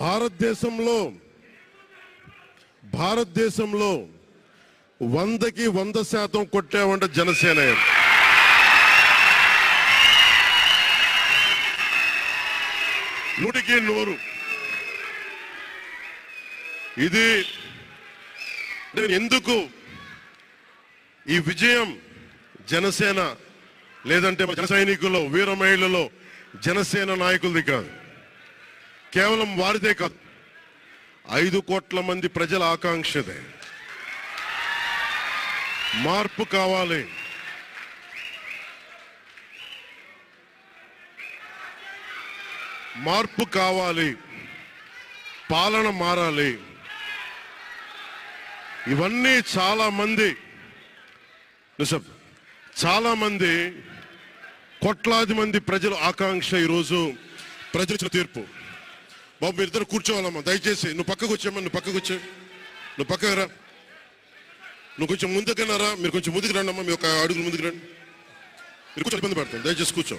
భారతదేశంలో భారతదేశంలో వందకి వంద శాతం కొట్టామంట జనసేన నూటికి నూరు. ఇది నేను ఎందుకు ఈ విజయం జనసేన లేదంటే జన సైనికుల్లో వీర మహిళలో జనసేన నాయకులది కాదు. కేవలం వారిదే కాదు ఐదు కోట్ల మంది ప్రజల ఆకాంక్షదే. మార్పు కావాలి. మార్పు కావాలి. పాలన మారాలి. ఇవన్నీ చాలా మంది చాలా మంది కోట్లాది మంది ప్రజల ఆకాంక్ష ఈరోజు ప్రజల తీర్పు. బాబు మీరు ఇద్దరు కూర్చోవాలమ్మా దయచేసి. నువ్వు పక్కకు వచ్చామ్మా నువ్వు పక్కకు వచ్చా. నువ్వు పక్కకు రా. నువ్వు కొంచెం ముందుకన్నా రా మీరు కొంచెం ముందుకు రండి అమ్మా మీ ఒక అడుగులు ముందుకు రండి. మీరు కొంచెం ఇబ్బంది పడతాం దయచేసి కూర్చో.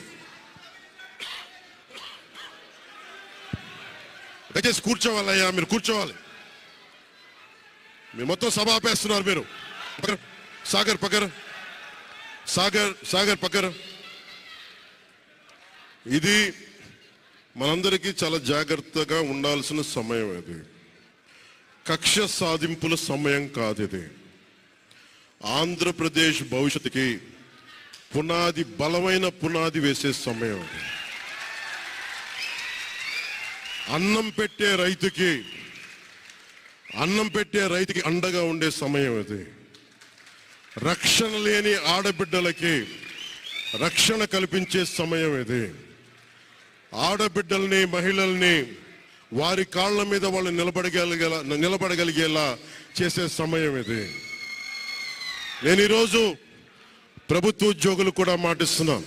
దయచేసి కూర్చోవాలయ్యా మీరు కూర్చోవాలి. మీరు మొత్తం సభ ఆపేస్తున్నారు మీరు. సాగర్ పక్కర సాగర్ సాగర్ పక్కర ఇది మనందరికీ చాలా జాగ్రత్తగా ఉండాల్సిన సమయం ఇది. కక్ష సాధింపుల సమయం కాదు ఇది. ఆంధ్రప్రదేశ్ భవిష్యత్తుకి పునాది బలమైన పునాది వేసే సమయం ఇది. అన్నం పెట్టే రైతుకి అన్నం పెట్టే రైతుకి అండగా ఉండే సమయం ఇది. రక్షణ లేని ఆడబిడ్డలకి రక్షణ కల్పించే సమయం ఇది. ఆడబిడ్డల్ని మహిళల్ని వారి కాళ్ళ మీద వాళ్ళు నిలబడగలిగేలా నిలబడగలిగేలా చేసే సమయం ఇది. నేను ఈరోజు ప్రభుత్వ ఉద్యోగులు కూడా మాటిస్తున్నాను.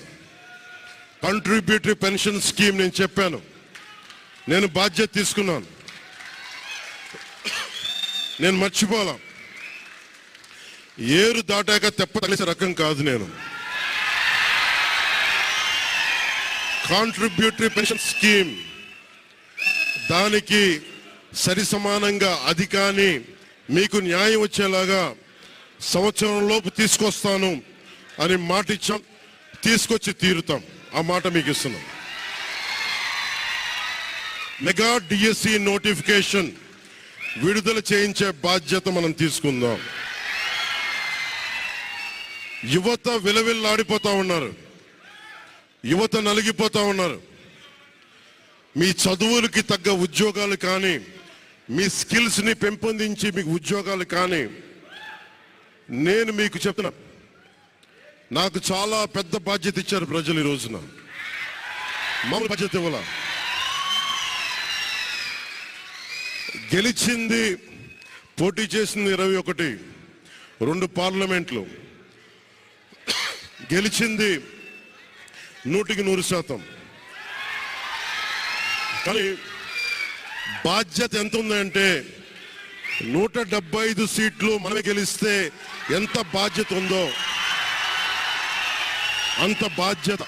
కంట్రిబ్యూటరీ పెన్షన్ స్కీమ్ నేను చెప్పాను. నేను బాధ్యత తీసుకున్నాను. నేను మర్చిపోలా. ఏరు దాటాక తెప్ప రకం కాదు నేను. కాంట్రిబ్యూటరీ పెన్షన్ స్కీమ్ దానికి సరి సమానంగా అది కానీ మీకు న్యాయం వచ్చేలాగా సంవత్సరంలోపు తీసుకొస్తాను అని మాట ఇచ్చాం. తీసుకొచ్చి తీరుతాం. ఆ మాట మీకు ఇస్తున్నాం. మెగా డిఎస్సి నోటిఫికేషన్ విడుదల చేయించే బాధ్యత మనం తీసుకుందాం. యువత విలవిల్లాడిపోతా ఉన్నారు. యువత నలిగిపోతా ఉన్నారు. మీ చదువులకి తగ్గ ఉద్యోగాలు కానీ మీ స్కిల్స్ని పెంపొందించి మీకు ఉద్యోగాలు కానీ నేను మీకు చెప్తున్నా నాకు చాలా పెద్ద బాధ్యత ఇచ్చారు ప్రజలు ఈ రోజున. మామూలు బాధ్యత ఇవ్వాల? గెలిచింది పోటీ చేసింది ఇరవై ఒకటి రెండు పార్లమెంట్లు. గెలిచింది నూటికి నూరు శాతం. కానీ బాధ్యత ఎంత ఉందంటే నూట డెబ్బై ఐదు సీట్లు మనమే గెలిస్తే ఎంత బాధ్యత ఉందో అంత బాధ్యత.